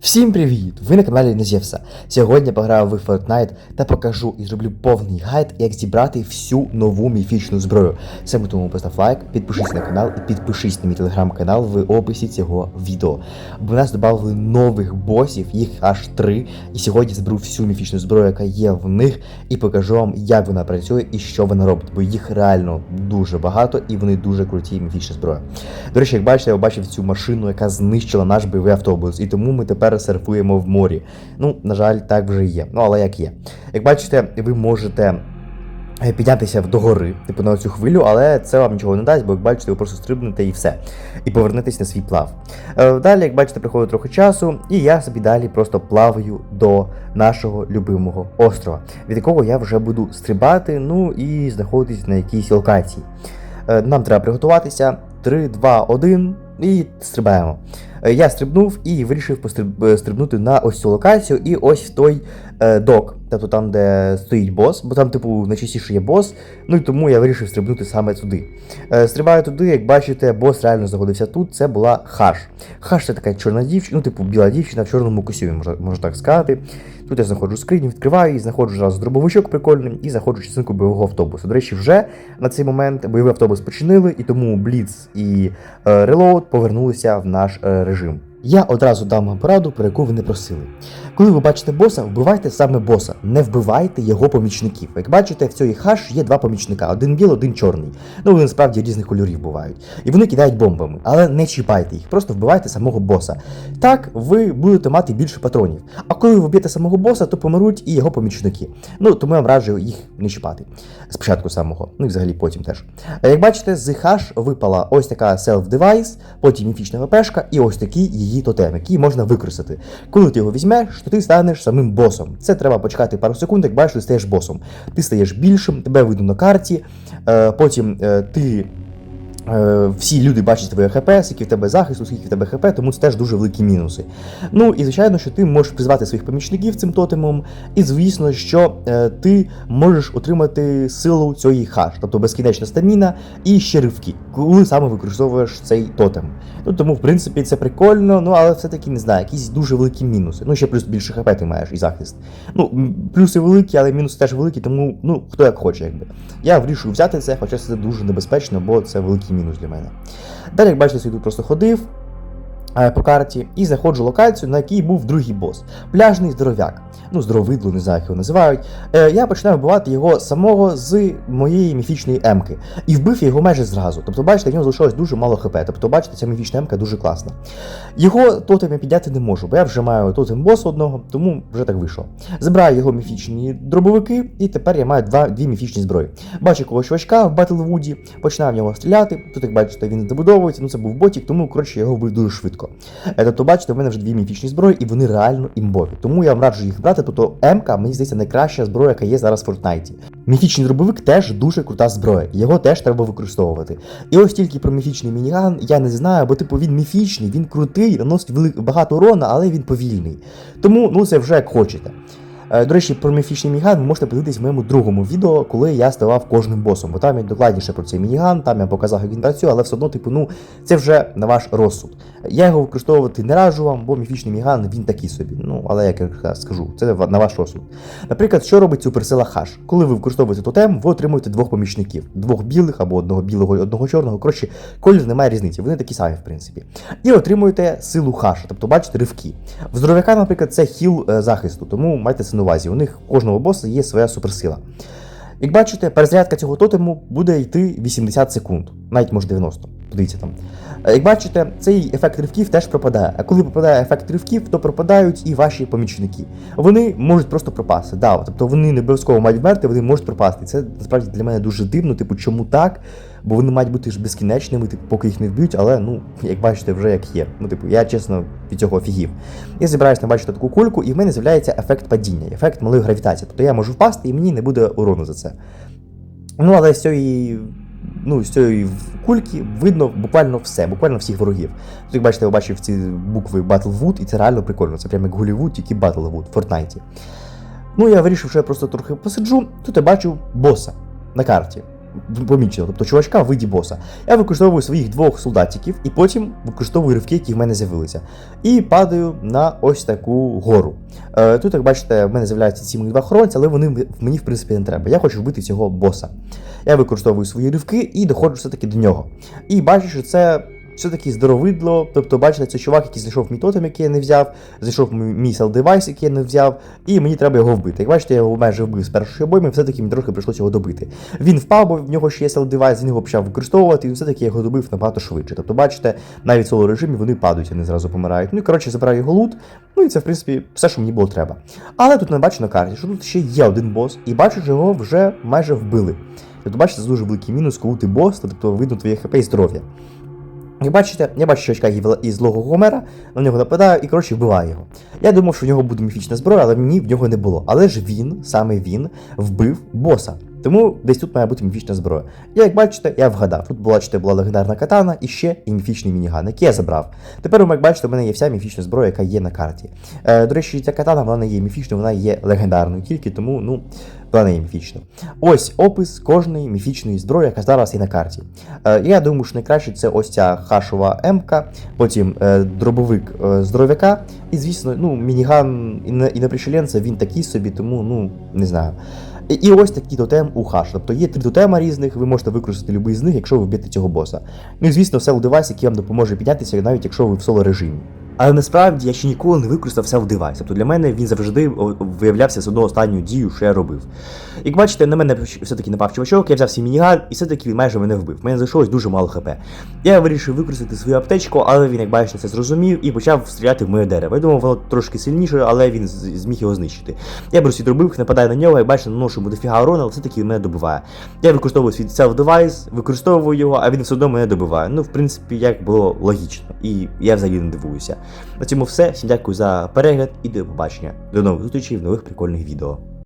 Всім привіт! Ви на каналі Незєвса. Сьогодні я пограю в Fortnite та покажу і зроблю повний гайд, як зібрати всю нову міфічну зброю. Саме тому постав лайк, підпишись на канал і підпишись на мій телеграм-канал в описі цього відео. Бо нас додали нових босів, їх аж три. І сьогодні зберу всю міфічну зброю, яка є в них, і покажу вам, як вона працює і що вона робить. Бо їх реально дуже багато і вони дуже круті міфічна зброя. До речі, як бачите, я бачив цю машину, яка знищила наш бойовий автобус, і тому ми тепер серфуємо в морі. Ну, на жаль, так вже є. Ну, але як є. Як бачите, ви можете. е, Піднятися догори, типу на цю хвилю, але це вам нічого не дасть, бо як бачите, ви просто стрибнете і все. І повернетесь на свій плав. Е, Далі, як бачите, приходить трохи часу, і я собі далі просто плаваю до нашого любимого острова, від якого я вже буду стрибати, ну і знаходитись на якійсь локації. Е, Нам треба приготуватися. 3, 2, 1 і стрибаємо. Е, Я стрибнув і вирішив е, стрибнути на ось цю локацію і ось той е, док, тобто там, де стоїть бос, бо там, типу, найчастіше є бос, ну і тому я вирішив стрибнути саме туди. Стрибаю туди, як бачите, бос реально знаходився тут. Це була хаш. Хаш це така чорна дівчина, ну, типу, біла дівчина в чорному костюмі, можна, можна так сказати. Тут я знаходжу скриню, відкриваю і знаходжу зараз дробовичок прикольний і знаходжу частинку бойового автобусу. До речі, вже на цей момент бойовий автобус починили, і тому Бліц і е, Reload повернулися в наш е, режим. Я одразу дам вам пораду, про яку ви не просили. Коли ви бачите боса, вбивайте саме боса, не вбивайте його помічників. Як бачите, в цій хаш є два помічника: один білий, один чорний. Ну вони насправді різних кольорів бувають. І вони кидають бомбами, але не чіпайте їх, просто вбивайте самого боса. Так ви будете мати більше патронів. А коли ви вб'єте самого боса, то помруть і його помічники. Ну тому я вам раджу їх не чіпати. Спочатку самого, ну і взагалі потім теж. Як бачите, з хаш випала ось така self-device, потім міфічна ВПшка і ось такий її тотем, який можна використати. Коли ти його візьмеш, то ти станеш самим босом. Це треба почекати пару секунд, як бачиш, ти стаєш босом. Ти стаєш більшим, тебе видно на карті, е, потім е, ти. е, Всі люди бачать твоє ХП, скільки в тебе захисту, скільки в тебе ХП, тому це теж дуже великі мінуси. Ну і звичайно, що ти можеш призвати своїх помічників цим тотемом, і звісно, що ти можеш отримати силу цієї хаш, тобто безкінечна стаміна і ще ривки, коли саме використовуєш цей тотем. Ну тому, в принципі, це прикольно, ну але все-таки не знаю, якісь дуже великі мінуси. Ну ще плюс більше хп ти маєш і захист. Ну, плюси великі, але мінуси теж великі, тому ну хто як хоче, якби. Я вирішую взяти це, хоча це дуже небезпечно, бо це великий мінус для мене. Далі, як бачите, тут просто ходив. Е, По карті і знаходжу локацію, на якій був другий бос. Пляжний здоров'як. Ну, здоровидло, не знаю, як його називають. Е, я починаю вбивати його самого з моєї міфічної емки. І вбив я його майже зразу. Тобто, бачите, в нього залишилось дуже мало хп. Тобто, бачите, ця міфічна емка дуже класна. Його тотем я підняти не можу, бо я вже маю тотем боса одного, тому вже так вийшло. Забираю його міфічні дробовики, і тепер я маю два, дві міфічні зброї. Бачу якогось чувачка в Батлвуді, починаю в нього стріляти. Тут, як бачите, він добудовується, ну це був ботік, тому коротше я його вбив дуже швидко. Е, Тобто, бачите, в мене вже дві міфічні зброї, і вони реально імбові. Тому я вам раджу їх брати. Тобто МК, мені здається, найкраща зброя, яка є зараз в Фортнайті. Міфічний дробовик теж дуже крута зброя, його теж треба використовувати. І ось тільки про міфічний мініган я не знаю, бо типу він міфічний, він крутий, наносить велик, багато урона, але він повільний. Тому ну це вже як хочете. Е, До речі, про міфічний мініган ви можете подивитись в моєму другому відео, коли я ставав кожним босом, бо там я докладніше про цей мініган, там я показав, працює, але все одно, типу, ну це вже на ваш розсуд. Я його використовувати не раджу вам, бо міфічний мініган він такий собі. Ну, але як я скажу, це на ваш розсуд. Наприклад, що робить суперсила хаш? Коли ви використовуєте тотем, ви отримуєте двох помічників: двох білих або одного білого і одного чорного. Коротше, колір немає різниці, вони такі самі, в принципі. І отримуєте силу хаша, тобто бачите ривки. В здоров'яка, наприклад, це хіл е, захисту, тому майте це на увазі. У них у кожного боса є своя суперсила. Як бачите, перезарядка цього тотему буде йти 80 секунд, навіть може 90. Подивіться там. Е, Як бачите, цей ефект ривків теж пропадає. А коли пропадає ефект ривків, то пропадають і ваші помічники. Вони можуть просто пропасти. Да, тобто вони не обов'язково мають вмерти, вони можуть пропасти. Це насправді для мене дуже дивно, типу, чому так? Бо вони мають бути ж безкінечними, типу, поки їх не вб'ють, але ну, як бачите, вже як є. Ну, типу, я чесно від цього офігів. Я збираюся бачити таку кульку, і в мене з'являється ефект падіння, ефект малої гравітації. Тобто я можу впасти, і мені не буде урону за це. Ну, але з цієї. Ну, з цієї кульки видно буквально все, буквально всіх ворогів. Тут, як бачите, я бачив ці букви Battlewood, і це реально прикольно. Це прямо як Голівуд, тільки Battlewood в Фортнайті. Ну, я вирішив, що я просто трохи посиджу. Тут я бачу боса на карті. Помічено, тобто чувачка в виді боса. Я використовую своїх двох солдатиків і потім використовую ривки, які в мене з'явилися. І падаю на ось таку гору. Е, тут, як бачите, в мене з'являються ці мої два охоронці, але вони мені в принципі не треба. Я хочу вбити цього боса. Я використовую свої ривки і доходжу все-таки до нього. І бачу, що це. Все-таки здоровидло, тобто, бачите, це чувак, який знайшов мій тотем, який я не взяв, знайшов мій- мій селдевайс, який я не взяв, і мені треба його вбити. Як бачите, я його майже вбив з першої обойми, все-таки мені трохи прийшлося його добити. Він впав, бо в нього ще є селдевайс, він його почав використовувати, і все-таки я його добив набагато швидше. Тобто, бачите, навіть в соло режимі вони падають, а не зразу помирають. Ну і коротше, забираю його лут. Ну і це, в принципі, все, що мені було треба. Але тут не бачу на карті, що тут ще є один бос, і бачу, що його вже майже вбили. Тобто, бачите, це дуже великий мінус, коли ти бос, тобто видно твоє хп і здоров'я. Як бачите, я бачу що очка із злого Гомера, на нього нападаю і коротше вбиваю його. Я думав, що в нього буде міфічна зброя, але ні, в нього не було. Але ж він, саме він, вбив боса. Тому десь тут має бути міфічна зброя. Я, як бачите, я вгадав. Тут була, бачите, була легендарна катана і ще і міфічний мініган, який я забрав. Тепер, як бачите, у мене є вся міфічна зброя, яка є на карті. Е, до речі, ця катана вона не є міфічною, вона є легендарною тільки, тому ну, вона не є міфічна. Ось опис кожної міфічної зброї, яка зараз є на карті. Е, я думаю, що найкраще це ось ця хашова М-ка, потім е, дробовик е, здоров'яка, і, звісно, ну, мініган і на, і на він такий собі, тому ну не знаю. І, ось такий тотем у хаш. Тобто є три тотема різних, ви можете використати будь-який з них, якщо ви вб'єте цього боса. Ну і звісно, сел девайс, який вам допоможе піднятися, навіть якщо ви в соло режимі. Але насправді я ще ніколи не використав self девайс. Тобто для мене він завжди виявлявся з одного останньою дією, що я робив. Як бачите, на мене все-таки напав чувачок, я взяв свій мініган, і все-таки він майже мене вбив. Мене залишилось дуже мало хп. Я вирішив використати свою аптечку, але він, як бачите, це зрозумів і почав стріляти в моє дерево. Я думав, воно трошки сильніше, але він зміг його знищити. Я свій дробив, нападаю на нього, як бачите, наношу йому дофіга урона, але все-таки мене добиває. Я використовую свій self девайс, використовую його, а він все одно мене добиває. Ну, в принципі, як було логічно. І я взагалі не дивуюся. На цьому все. Всім дякую за перегляд і до побачення. До нових зустрічей в нових прикольних відео.